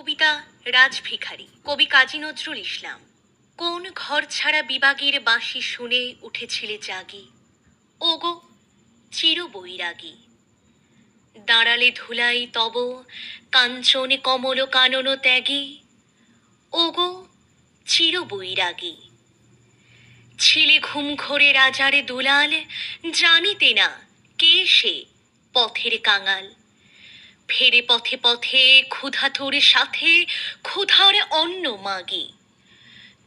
কবিতা রাজ রাজভিখারি কবি কাজী নজরুল ইসলাম। কোন ঘর ছাড়া বিবাগের বাঁশি শুনে উঠেছিলে জাগি? ওগো চির বৈরাগী দাঁড়ালে ধুলাই তব, কাঞ্চনে কমল কানন ত্যাগী। ওগো চির বৈরাগী ছিলে ঘুম ঘোরে রাজারে দুলাল, জানিতে না কে সে পথের কাঙাল। ফেরে পথে পথে ক্ষুধা তোর সাথে ক্ষুধার অন্ন মাগি।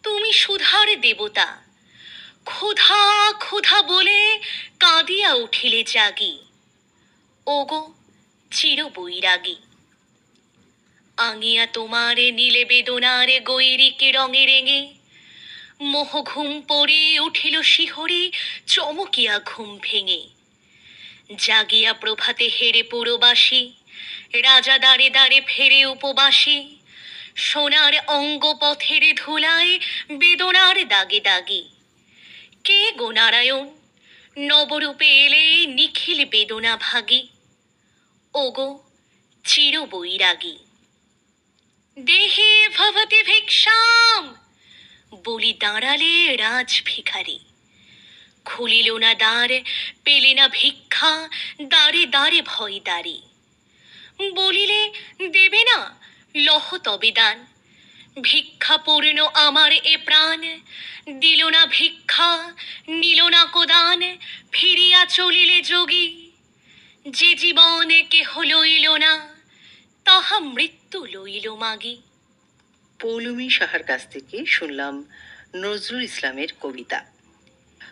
তুমি সুধার দেবতা, ক্ষুধা ক্ষুধা বলে কাঁদিয়া উঠিলে জাগি। ওগো, চির বৈরাগী। আঙিয়া তোমারে নীলে বেদনারে গৈরিকে রঙে রেঙে মোহ ঘুম পড়ে উঠিল শিহরে চমকিয়া ঘুম ভেঙে। জাগিয়া প্রভাতে হেরে পুরবাসী রাজা দাঁড়ে দাঁড়ে ফেরে উপবাসী। সোনার অঙ্গ পথের ধুলায় বেদনার দাগে দাগে। কে গো নারায়ণ? নবরূপে এলে নিখিল বেদনা ভাগী। ওগো চির বৈরাগী দেহে ভবতি ভিক্ষাম। বলি দাঁড়ালে রাজ ভিখারি। খুলিল না দ্বার, পেলে না ভিক্ষা দাঁড়ে দাঁড়ে ভয় দাঁড়ি বলিলে দেবে না? লহ তবে দান। ভিক্ষা পূর্ণ আমার এ প্রাণ। দিল না ভিক্ষা, নিল না কোদান। ফিরিয়া চলিলে যোগী। যে জীবন কেহ লইল না, তাহা মৃত্যু লইল মাগি। পৌলমী সাহার কাছ থেকে শুনলাম নজরুল ইসলামের কবিতা।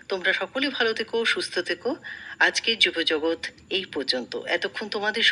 তোমরা সকলে ভালো থেকো, সুস্থ থেকো। আজকের যুবজগৎ এই পর্যন্ত। এতক্ষণ তোমাদের